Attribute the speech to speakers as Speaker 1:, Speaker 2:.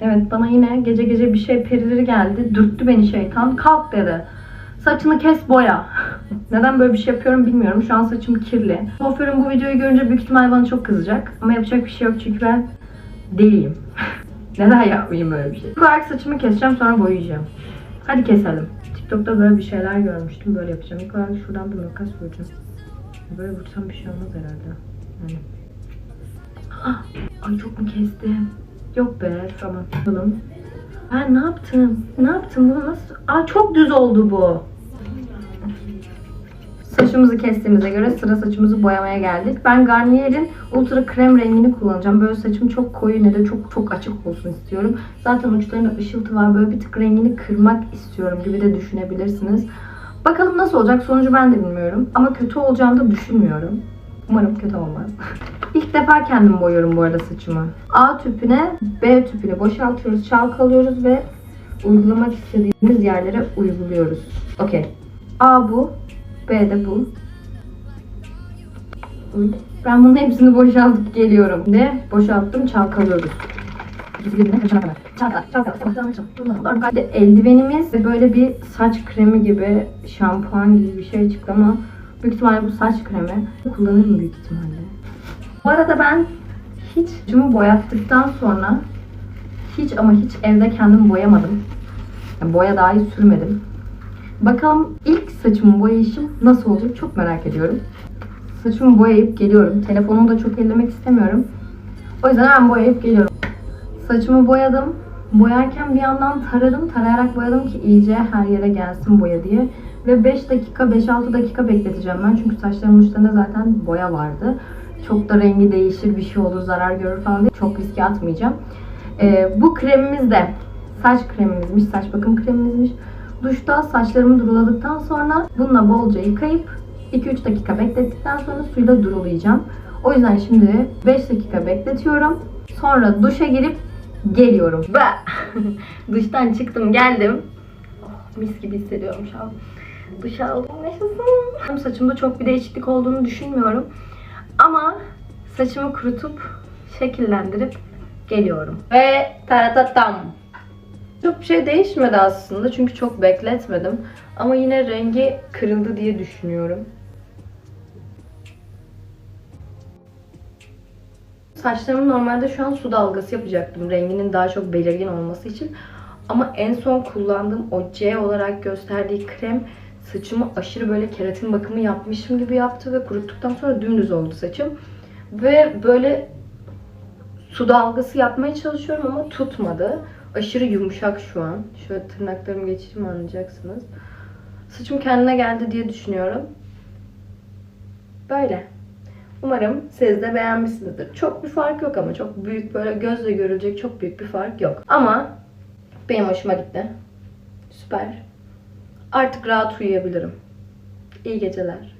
Speaker 1: Evet bana yine gece gece bir şey perileri geldi. Dürttü beni şeytan. Kalk dedi. Saçını kes boya. Neden böyle bir şey yapıyorum bilmiyorum. Şu an saçım kirli. Kuaförüm bu videoyu görünce büyük ihtimal bana çok kızacak. Ama yapacak bir şey yok çünkü ben deliyim. Neden yapmayayım böyle bir şey? İlk olarak saçımı keseceğim sonra boyayacağım. Hadi keselim. TikTok'ta böyle bir şeyler görmüştüm. Böyle yapacağım. İlk olarak şuradan bir makas vuracağım. Böyle vursam bir şey olmaz herhalde. Yani. Ay çok mu kestim? Yok be tamam. Ben ne yaptım? Ne yaptım? Bu nasıl? Aa çok düz oldu bu. Saçımızı kestiğimize göre sıra saçımızı boyamaya geldik. Ben Garnier'in Ultra Krem rengini kullanacağım. Böyle saçım çok koyu ne de çok çok açık olsun istiyorum. Zaten uçlarında ışıltı var. Böyle bir tık rengini kırmak istiyorum gibi de düşünebilirsiniz. Bakalım nasıl olacak sonucu ben de bilmiyorum. Ama kötü olacağını da düşünmüyorum. Umarım kötü olmaz. İlk defa kendim boyuyorum bu arada saçımı. A tüpüne B tüpünü boşaltıyoruz, çalkalıyoruz ve uygulamak istediğimiz yerlere uyguluyoruz. Okey. A bu, B de bu. Ben bunun hepsini boşaltıp geliyorum. Ne? Boşalttım, çalkalıyoruz. Çalkala, çalkala, çalkala, çalkala. Eldivenimiz ve böyle bir saç kremi gibi, şampuan gibi bir şey çıktı ama büyük ihtimalle bu saç kremi. Kullanırım büyük ihtimalle. Bu arada ben hiç saçımı boyattıktan sonra hiç ama hiç evde kendim boyamadım. Yani boya dahi sürmedim. Bakalım ilk saçımı boyayışım nasıl olacak çok merak ediyorum. Saçımı boyayıp geliyorum. Telefonumu da çok ellemek istemiyorum. O yüzden hemen boyayıp geliyorum. Saçımı boyadım. Boyarken bir yandan taradım. Tarayarak boyadım ki iyice her yere gelsin boya diye. Ve 5 dakika, 5-6 dakika bekleteceğim ben. Çünkü saçlarımın uçlarında zaten boya vardı. Çok da rengi değişir, bir şey olur, zarar görür falan diye çok riske atmayacağım. Ee, bu kremimiz de saç kremimizmiş, saç bakım kremimizmiş. Duşta saçlarımı duruladıktan sonra bununla bolca yıkayıp 2-3 dakika beklettikten sonra suyla durulayacağım. O yüzden şimdi 5 dakika bekletiyorum. Sonra duşa girip geliyorum. Duştan çıktım geldim. Oh, mis gibi hissediyorum şu an. Duş aldım yaşasın. Saçımda çok bir değişiklik olduğunu düşünmüyorum. Ama saçımı kurutup şekillendirip geliyorum. Ve taratatam. Çok bir şey değişmedi aslında çünkü çok bekletmedim. Ama yine rengi kırıldı diye düşünüyorum. Saçlarımı normalde şu an su dalgası yapacaktım. Renginin daha çok belirgin olması için. Ama en son kullandığım o C olarak gösterdiği krem saçımı aşırı böyle keratin bakımı yapmışım gibi yaptı ve kuruttuktan sonra dümdüz oldu saçım. Ve böyle su dalgası yapmaya çalışıyorum ama tutmadı. Aşırı yumuşak şu an. Şöyle tırnaklarımı geçireyim anlayacaksınız. Saçım kendine geldi diye düşünüyorum. Böyle. Umarım siz de beğenmişsinizdir. Çok bir fark yok ama çok büyük böyle gözle görülecek çok büyük bir fark yok. Ama benim hoşuma gitti. Süper. Artık rahat uyuyabilirim. İyi geceler.